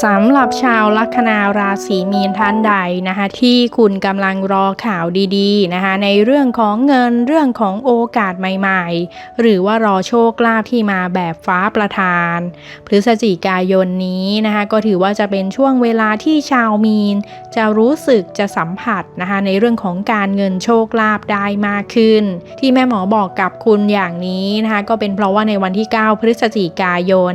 สำหรับชาวลัคนาราศีมีนท่านใดนะคะที่คุณกำลังรอข่าวดีๆนะคะในเรื่องของเงินเรื่องของโอกาสใหม่ๆ หรือว่ารอโชคลาภที่มาแบบฟ้าประทาน พฤศจิกายนนี้นะคะก็ถือว่าจะเป็นช่วงเวลาที่ชาวมีน จะรู้สึกจะสัมผัสนะคะในเรื่องของการเงินโชคลาภได้มากขึ้น ที่แม่หมอบอกกับคุณอย่างนี้นะคะก็เป็นเพราะว่าในวันที่ 9 พฤศจิกายน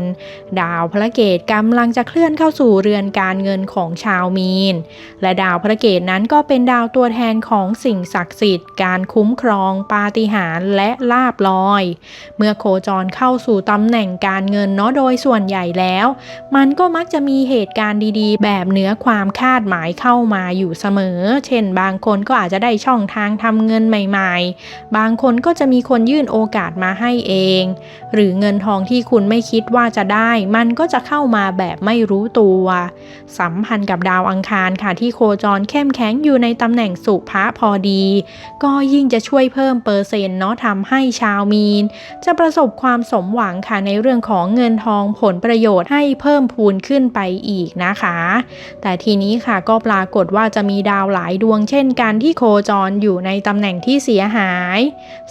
ดาวพระเกตกำลังจะเคลื่อนเข้าาสู่เรือนการเงินของชาวมีน และดาวพระเกตนั้นก็เป็นดาวตัวแทนของสิ่งศักดิ์สิทธิ์ การคุ้มครอง ปาฏิหาริย์และลาบลอย เมื่อโคจรเข้าสู่ตำแหน่งการเงินเนาะโดยส่วนใหญ่แล้ว มันก็มักจะมีเหตุการณ์ดีๆ แบบเหนือความคาดหมายเข้ามาอยู่เสมอ เช่น บางคนก็อาจจะได้ช่องทางทำเงินใหม่ ๆ บางคนก็จะมีคนยื่นโอกาสมาให้เอง หรือเงินทองที่คุณไม่คิดว่าจะได้ มันก็จะเข้ามาแบบไม่รู้ตัว สัมพันธ์กับดาวอังคารค่ะที่โคจรเข้มแข็งอยู่ในตำแหน่งสุภะพอดี ก็ยิ่งจะช่วยเพิ่มเปอร์เซ็นต์เนาะทำให้ชาวมีน จะประสบความสมหวังค่ะในเรื่องของเงินทองผลประโยชน์ให้เพิ่มพูนขึ้นไปอีกนะคะ แต่ทีนี้ค่ะก็ปรากฏว่าจะมีดาวหลายดวงเช่นกันที่โคจรอยู่ในตำแหน่งที่เสียหาย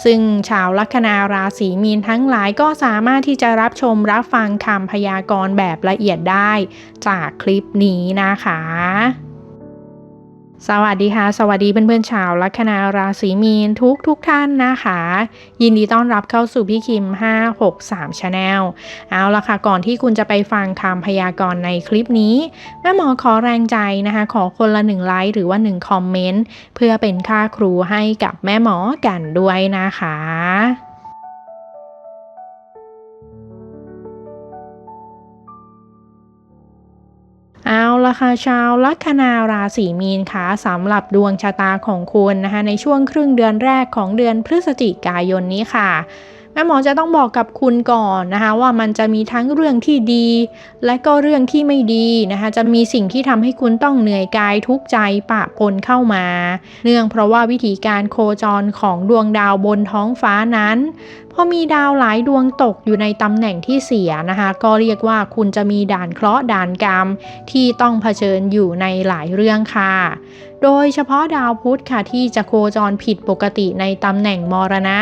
ซึ่งชาวลัคนาราศีมีนทั้งหลายก็สามารถที่จะรับชมรับฟังคำพยากรณ์แบบละเอียดได้จากคลิปนี้นะคะ สวัสดีค่ะ สวัสดีเพื่อนๆชาวลัคนาราศีมีนทุกทุกท่านนะคะ ยินดีต้อนรับเข้าสู่พี่คิม 563 Channel เอาละค่ะ ก่อนที่คุณจะไปฟังคำพยากรณ์ในคลิปนี้ แม่หมอขอแรงใจนะคะ ขอคนละหนึ่งไลค์หรือว่า1คอมเมนต์เพื่อเป็นค่าครูให้กับแม่หมอกันด้วยนะคะ ละค่ะชาวลัคนาราศีมีนค่ะสำหรับดวงชะตาของคุณนะคะในช่วงครึ่งเดือนแรกของเดือนพฤศจิกายนนี้ค่ะ แม่หมอจะต้องบอกกับคุณก่อนนะคะว่ามันจะมีทั้งเรื่องที่ดี และก็เรื่องที่ไม่ดีนะคะจะมีสิ่งที่ทำให้คุณต้องเหนื่อยกายทุกใจปะปนเข้ามา เนื่องเพราะว่าวิธีการโคจรของดวงดาวบนท้องฟ้านั้นพอมีดาวหลายดวงตกอยู่ในตำแหน่งที่เสียนะคะก็เรียกว่าคุณจะมีด่านเคราะห์ด่านกรรม ที่ต้องเผชิญอยู่ในหลายเรื่องค่ะ โดยเฉพาะดาวพุธค่ะที่จะโคจรผิดปกติในตำแหน่งมรณะ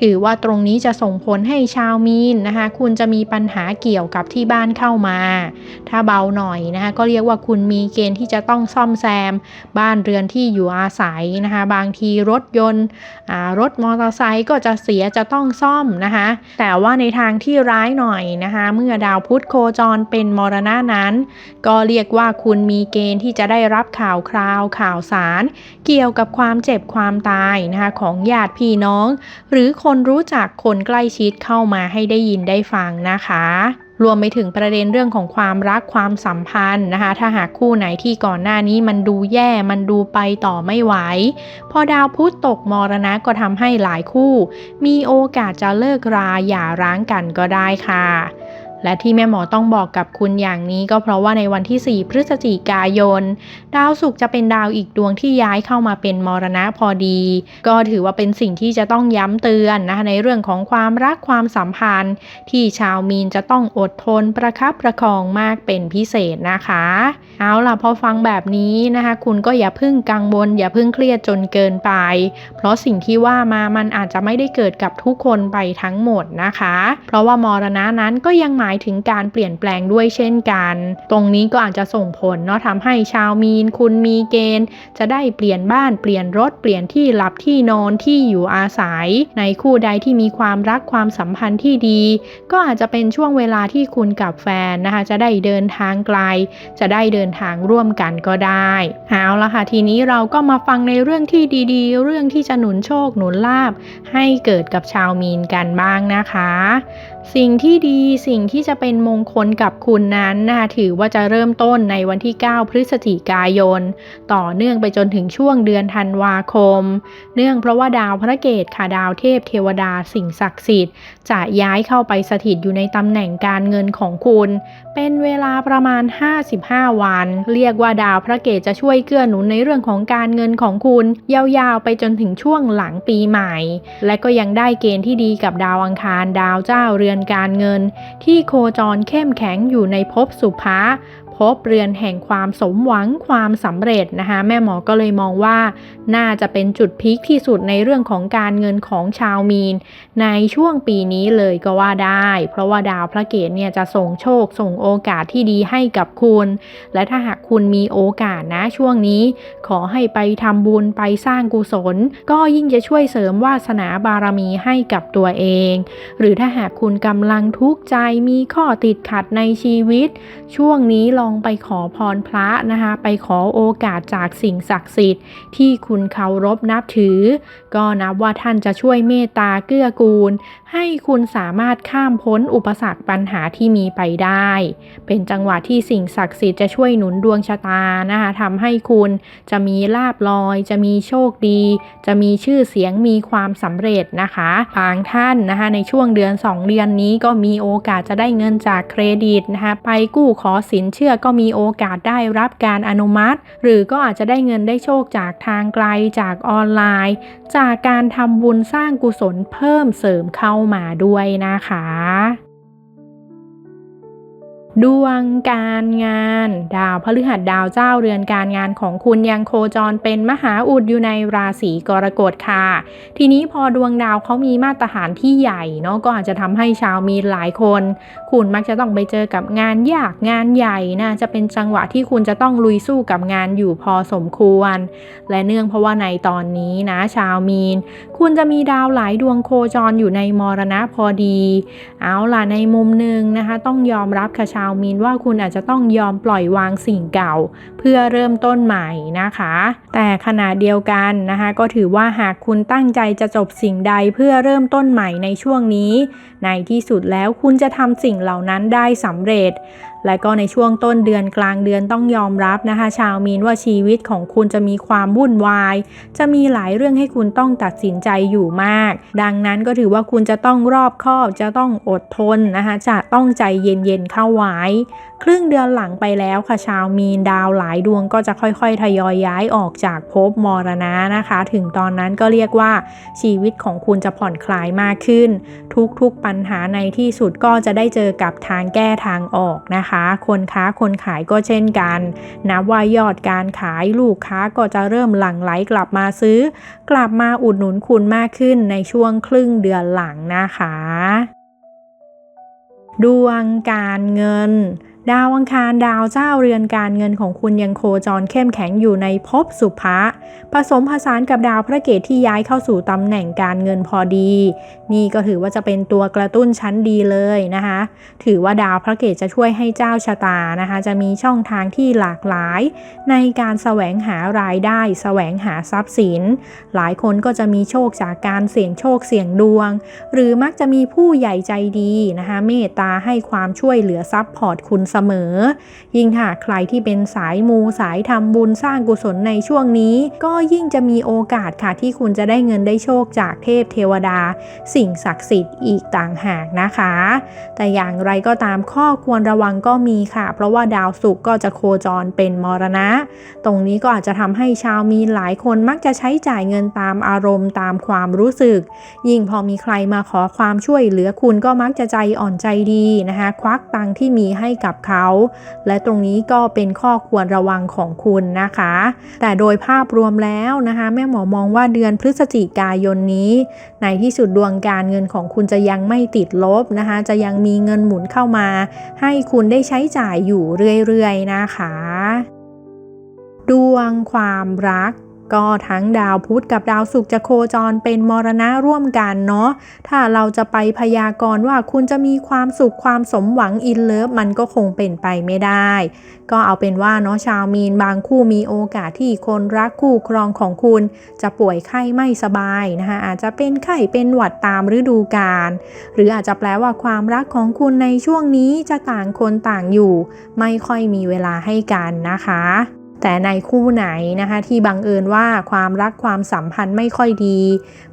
ถือว่าตรงนี้จะส่งผลให้ชาวมีนนะคะ คุณจะมีปัญหาเกี่ยวกับที่บ้านเข้ามา ถ้าเบาหน่อยนะคะ ก็เรียกว่าคุณมีเกณฑ์ที่จะต้องซ่อมแซม บ้านเรือนที่อยู่อาศัยนะคะ บางทีรถยนต์รถมอเตอร์ไซค์ก็จะเสียจะต้องซ่อมนะคะ แต่ว่าในทางที่ร้ายหน่อยนะคะ เมื่อดาวพุธโคจรเป็นมรณะนั้น ก็เรียกว่าคุณมีเกณฑ์ที่จะได้รับข่าวคราวข่าวสาร เกี่ยวกับความเจ็บความตายนะคะของญาติพี่น้อง หรือคนรู้จักคนใกล้ชิดเข้ามาให้ได้ยินได้ฟังนะคะรวมไปถึงประเด็นเรื่องของความรักความสัมพันธ์นะคะ ถ้าหากคู่ไหนที่ก่อนหน้านี้มันดูแย่มันดูไปต่อไม่ไหว พอดาวพุธตกมรณะก็ทำให้หลายคู่ มีโอกาสจะเลิกราหย่าร้างกันก็ได้ค่ะ และที่แม่หมอต้องบอกกับคุณอย่างนี้ก็เพราะว่าในวันที่ 4 พฤศจิกายน ดาวศุกร์จะเป็นดาวอีกดวงที่ย้ายเข้ามาเป็นมรณะพอดี ก็ถือว่าเป็นสิ่งที่จะต้องย้ำเตือนนะคะในเรื่องของความรักความสัมพันธ์ ที่ชาวมีนจะต้องอดทนประคับประคองมากเป็นพิเศษนะคะ เอาล่ะพอฟังแบบนี้นะคะ คุณก็อย่าพึ่งกังวลอย่าพึ่งเครียดจนเกินไป เพราะสิ่งที่ว่ามามันอาจจะไม่ได้เกิดกับทุกคนไปทั้งหมดนะคะ เพราะว่ามรณะนั้นก็ยังหมายายถึงการเปลี่ยนแปลงด้วยเช่นกัน ตรงนี้ก็อาจจะส่งผลเนาะทำให้ชาวมีนคุณมีเกณฑ์ จะได้เปลี่ยนบ้านเปลี่ยนรถเปลี่ยนที่หลับที่นอนที่อยู่อาศัย ในคู่ใดที่มีความรักความสัมพันธ์ที่ดี ก็อาจจะเป็นช่วงเวลาที่คุณกับแฟนนะคะจะได้เดินทางไกล จะได้เดินทางร่วมกันก็ได้เอาละค่ะทีนี้เราก็มาฟังในเรื่องที่ดีๆ เรื่องที่จะหนุนโชคหนุนลาบให้เกิดกับชาวมีนกันบ้างนะคะสิ่งที่ดีสิ่งที่จะเป็นมงคลกับคุณนั้นนะคะถือว่าจะเริ่มต้นในวันที่ 9 พฤศจิกายน ต่อเนื่องไปจนถึงช่วงเดือนธันวาคม เนื่องเพราะว่าดาวพระเกตค่ะดาวเทพเทวดาสิ่งศักดิ์สิทธิ์ จะย้ายเข้าไปสถิตอยู่ในตำแหน่งการเงินของคุณ เป็นเวลาประมาณ 55 วัน เรียกว่าดาวพระเกตจะช่วยเกื้อหนุนในเรื่องของการเงินของคุณ ยาวๆไปจนถึงช่วงหลังปีใหม่ และก็ยังได้เกณฑ์ที่ดีกับดาวอังคารดาวเจ้าเรือนการเงิน ที่โคจรเข้มแข็งอยู่ในภพสุภะ พพเรือนแห่งความสมหวังความสำเร็จนะคะ แม่หมอก็เลยมองว่า น่าจะเป็นจุดพีคที่สุดในเรื่องของการเงินของชาวมีน ในช่วงปีนี้เลยก็ว่าได้ เพราะว่าดาวพระเกตเนี่ยจะส่งโชคส่งโอกาสที่ดีให้กับคุณ และถ้าหากคุณมีโอกาสนะช่วงนี้ ขอให้ไปทำบุญไปสร้างกุศล ก็ยิ่งจะช่วยเสริมวาสนาบารมีให้กับตัวเอง หรือถ้าหากคุณกำลังทุกข์ใจมีข้อติดขัดในชีวิต ช่วงนี้ลองไปขอพรพระนะคะ ไปขอโอกาสจากสิ่งศักดิ์สิทธิ์ที่คุณเคารพนับถือ ก็นับว่าท่านจะช่วยเมตตาเกื้อกูล ให้คุณสามารถข้ามพ้นอุปสรรคปัญหาที่มีไปได้ เป็นจังหวะที่สิ่งศักดิ์สิทธิ์จะช่วยหนุนดวงชะตานะคะทำให้คุณจะมีลาบลอย จะมีโชคดี จะมีชื่อเสียงมีความสำเร็จนะคะบางท่านนะคะในช่วงเดือน 2 เดือนนี้ก็มีโอกาสจะได้เงินจากเครดิตนะคะไปกู้ขอสินเชื่อก็มีโอกาสได้รับการอนุมัติ หรือก็อาจจะได้เงินได้โชคจากทางไกลจากออนไลน์ จากการทำบุญสร้างกุศลเพิ่มเสริมเข้ามาด้วยนะคะ ดวงการงาน ดาวพฤหัสดาวเจ้าเรือนการงานของคุณยังโคจรเป็นมหาอุดอยู่ในราศีกรกฎค่ะ ทีนี้พอดวงดาวเขามีมาตรฐานที่ใหญ่เนาะก็อาจจะทำให้ชาวมีนหลายคน คุณมักจะต้องไปเจอกับงานยากงานใหญ่นะจะเป็นจังหวะที่คุณจะต้องลุยสู้กับงานอยู่พอสมควร และเนื่องเพราะว่าในตอนนี้นะ ชาวมีน คุณจะมีดาวหลายดวงโคจรอยู่ในมรณะพอดี เอาล่ะในมุมหนึ่งนะคะ ต้องยอมรับค่ะาวมีนว่าคุณอาจจะต้องยอมปล่อยวางสิ่งเก่า เพื่อเริ่มต้นใหม่นะคะ แต่ขณะเดียวกันนะคะ ก็ถือว่าหากคุณตั้งใจจะจบสิ่งใดเพื่อเริ่มต้นใหม่ในช่วงนี้ ในที่สุดแล้วคุณจะทำสิ่งเหล่านั้นได้สำเร็จ และก็ในช่วงต้นเดือนกลางเดือนต้องยอมรับนะคะ ชาวมีนว่าชีวิตของคุณจะมีความวุ่นวาย จะมีหลายเรื่องให้คุณต้องตัดสินใจอยู่มาก ดังนั้นก็ถือว่าคุณจะต้องรอบคอบจะต้องอดทนนะคะจะต้องใจเย็นๆเข้าไว้ ครึ่งเดือนหลังไปแล้วค่ะชาวมีนดาวหลายดวงก็จะค่อยๆ ทยอยย้ายออกจากภพมรณะนะคะ ถึงตอนนั้นก็เรียกว่าชีวิตของคุณจะผ่อนคลายมากขึ้น ทุกๆปัญหาในที่สุดก็จะได้เจอกับทางแก้ทางออกนะคะคนค้าคนขายก็เช่นกันนับว่ายอดการขายลูกค้าก็จะเริ่มหลั่งไหลกลับมาซื้อ กลับมาอุดหนุนคุณมากขึ้นในช่วงครึ่งเดือนหลังนะคะ ดวงการเงิน ดาวอังคารดาวเจ้าเรือนการเงินของคุณยังโคจรเข้มแข็งอยู่ในภพสุภะผสมผสานกับดาวพระเกตที่ย้ายเข้าสู่ตำแหน่งการเงินพอดี นี่ก็ถือว่าจะเป็นตัวกระตุ้นชั้นดีเลยนะคะ ถือว่าดาวพระเกตจะช่วยให้เจ้าชะตานะคะ จะมีช่องทางที่หลากหลาย ในการแสวงหารายได้ แสวงหาทรัพย์สิน หลายคนก็จะมีโชคจากการเสี่ยงโชคเสี่ยงดวง หรือมักจะมีผู้ใหญ่ใจดีนะคะ เมตตาให้ความช่วยเหลือซับพอร์ตคุณเสมอ ยิ่งถ้าใครที่เป็นสายมูสายทำบุญสร้างกุศลในช่วงนี้ ก็ยิ่งจะมีโอกาสค่ะที่คุณจะได้เงินได้โชคจากเทพเทวดา สิ่งศักดิ์สิทธิ์อีกต่างหากนะคะ แต่อย่างไรก็ตามข้อควรระวังก็มีค่ะ เพราะว่าดาวศุกร์ก็จะโคจรเป็นมรณะ ตรงนี้ก็อาจจะทำให้ชาวมีนหลายคนมักจะใช้จ่ายเงินตามอารมณ์ตามความรู้สึก ยิ่งพอมีใครมาขอความช่วยเหลือคุณก็มักจะใจอ่อนใจดีนะคะ ควักตังที่มีให้กับเขา และตรงนี้ก็เป็นข้อควรระวังของคุณนะคะ แต่โดยภาพรวมแล้วนะคะ แม่หมอมองว่าเดือนพฤศจิกายนนี้ ในที่สุดดวงการเงินของคุณจะยังไม่ติดลบนะคะ จะยังมีเงินหมุนเข้ามา ให้คุณได้ใช้จ่ายอยู่เรื่อยๆนะคะ ดวงความรัก ก็ทั้งดาวพุธกับดาวศุกร์จะโคจรเป็นมรณะร่วมกันเนาะถ้าเราจะไปพยากรณ์ว่าคุณจะมีความสุขความสมหวังอินเลิฟมันก็คงเป็นไปไม่ได้ ก็เอาเป็นว่าเนาะชาวมีนบางคู่มีโอกาสที่คนรักคู่ครองของคุณ จะป่วยไข้ไม่สบายนะคะอาจจะเป็นไข้เป็นหวัดตามฤดูกาลหรืออาจจะแปลว่าความรักของคุณในช่วงนี้จะต่างคนต่างอยู่ ไม่ค่อยมีเวลาให้กันนะคะ แต่ในคู่ไหนนะคะที่บังเอิญว่าความรักความสัมพันธ์ไม่ค่อยดี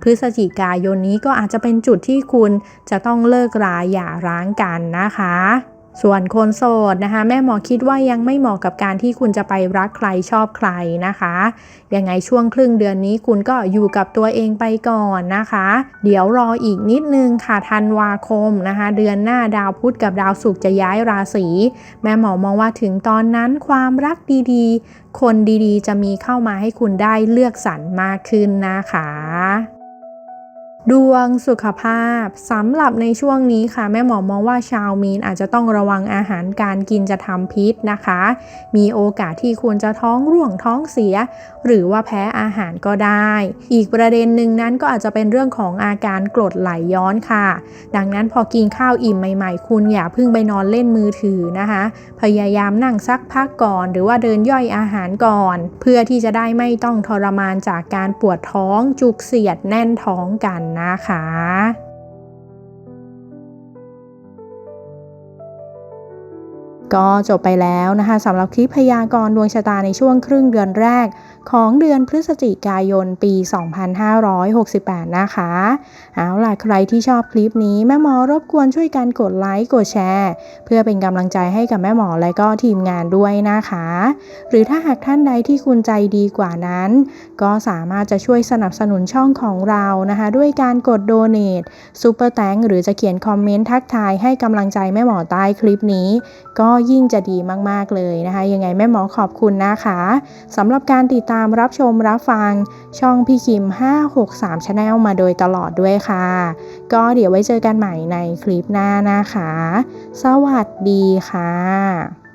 พฤศจิกายนนี้ก็อาจจะเป็นจุดที่คุณจะต้องเลิกราอย่าร้างกันนะคะ ส่วนคนโสดนะคะแม่หมอคิดว่ายังไม่เหมาะกับการที่คุณจะไปรักใครชอบใครนะคะยังไงช่วงครึ่งเดือนนี้คุณก็อยู่กับตัวเองไปก่อนนะคะ เดี๋ยวรออีกนิดนึงค่ะธันวาคมนะคะ เดือนหน้าดาวพุธกับดาวศุกร์จะย้ายราศีแม่หมอมองว่าถึงตอนนั้นความรักดีๆ คนดีๆ จะมีเข้ามาให้คุณได้เลือกสรรมากขึ้นนะคะ ดวงสุขภาพสำหรับในช่วงนี้ค่ะ แม่หมอมองว่าชาวมีนอาจจะต้องระวังอาหารการกินจะทำพิษนะคะ มีโอกาสที่คุณจะท้องร่วงท้องเสีย หรือว่าแพ้อาหารก็ได้ อีกประเด็นหนึ่งนั้นก็อาจจะเป็นเรื่องของอาการกรดไหลย้อนค่ะ ดังนั้นพอกินข้าวอิ่มใหม่ๆ คุณอย่าเพิ่งไปนอนเล่นมือถือนะคะ พยายามนั่งซักพักก่อน หรือว่าเดินย่อยอาหารก่อน เพื่อที่จะได้ไม่ต้องทรมานจากการปวดท้องจุกเสียดแน่นท้องกันนะคะ ก็จบไปแล้วนะคะสำหรับคลิปพยากรณ์ดวงชะตาในช่วงครึ่งเดือนแรก ของเดือนพฤศจิกายนปี 2568 นะคะ เอาล่ะใครที่ชอบคลิปนี้แม่หมอรบกวนช่วยกันกดไลค์กดแชร์ เพื่อเป็นกำลังใจให้กับแม่หมอและก็ทีมงานด้วยนะคะ หรือถ้าหากท่านใดที่คุณใจดีกว่านั้น ก็สามารถจะช่วยสนับสนุนช่องของเรานะคะ ด้วยการกดโดเน a ซูเปอร์แตงหรือจะเขียนคอมเมนต์ทักทายให้กำลังใจแม่หมอใต้คลิปนี้ ก็ยิ่งจะดีมากๆเลยนะคะ ยังไงแม่หมอขอบคุณนะคะสำหรับการติดตามรับชมรับฟังช่องพี่คิม 563 Channel มาโดยตลอดด้วยค่ะ ก็เดี๋ยวไว้เจอกันใหม่ในคลิปหน้านะคะ สวัสดีค่ะ